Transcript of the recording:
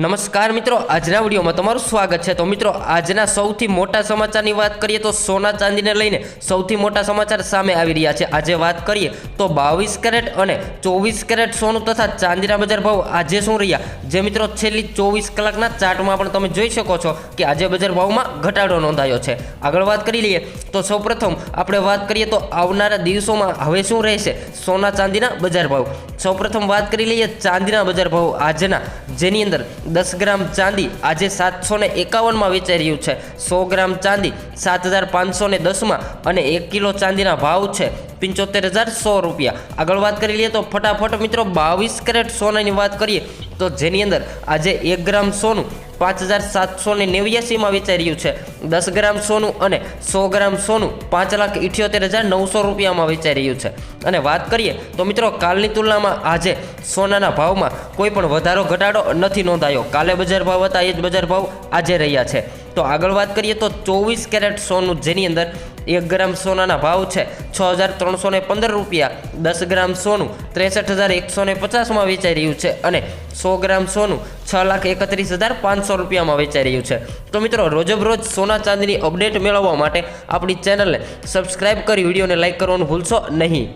નમસ્કાર મિત્રો, આજના વિડીયોમાં તમારું સ્વાગત છે. તો મિત્રો, આજના સૌથી મોટા સમાચારની વાત કરીએ તો સોના ચાંદીને લઈને સૌથી મોટા સમાચાર સામે આવી રહ્યા છે. આજે વાત કરીએ તો બાવીસ કેરેટ અને ચોવીસ કેરેટ સોનું તથા ચાંદીના બજાર ભાવ આજે શું રહ્યા? જે મિત્રો છેલ્લી ચોવીસ કલાકના ચાર્ટમાં પણ તમે જોઈ શકો છો કે આજે બજાર ભાવમાં ઘટાડો નોંધાયો છે. આગળ વાત કરી લઈએ તો સૌપ્રથમ આપણે વાત કરીએ તો આવનારા દિવસોમાં હવે શું રહેશે? સોના ચાંદીના બજાર ભાવ. સૌપ્રથમ વાત કરી લઈએ ચાંદીના બજાર ભાવ આજના, જેની અંદર દસ ગ્રામ ચાંદી આજે સાતસો ને એકાવનમાં વેચાઈ રહ્યું છે. સો ગ્રામ ચાંદી સાત હજાર પાંચસો ને દસમાં અને એક કિલો ચાંદીના ભાવ છે પંચોતેર હજાર સો રૂપિયા. આગળ વાત કરી લઈએ તો ફટાફટ મિત્રો બાવીસ કેરેટ સોનાની વાત કરીએ. તો જેની અંદર આજે એક ગ્રામ સોનું પાંચ હજાર સાતસો ને નેવ્યાસીમાં વેચાઈ રહ્યું છે. દસ ગ્રામ સોનું અને સો ગ્રામ સોનું પાંચ લાખ ઇઠ્યોતેર હજાર નવસો રૂપિયામાં વેચાઈ રહ્યું છે. અને વાત કરીએ તો મિત્રો કાલની તુલનામાં આજે સોનાના ભાવમાં કોઈ પણ વધારો, ઘટાડો નથી નોંધાયો. કાલે બજાર ભાવ હતા, એ જ બજાર ભાવ આજે રહ્યા છે. તો આગળ વાત કરીએ તો ચોવીસ કેરેટ સોનું જેની અંદર એક ગ્રામ સોનાના ભાવ છે. છ હજાર ત્રણસો પંદર રૂપિયા. દસ ગ્રામ સોનું ત્રેસઠ હજાર એકસો પચાસમાં વેચાઈ રહ્યું છે અને સો ગ્રામ સોનું છ લાખ એકત્રીસ હજાર પાંચસો રૂપિયામાં વેચાઈ રહ્યું છે. તો મિત્રો, રોજબરોજ સોના ચાંદીની અપડેટ મેળવવા માટે આપણી ચેનલને સબસ્ક્રાઈબ કરી, વિડીયોને લાઇક કરવાનું ભૂલશો નહીં.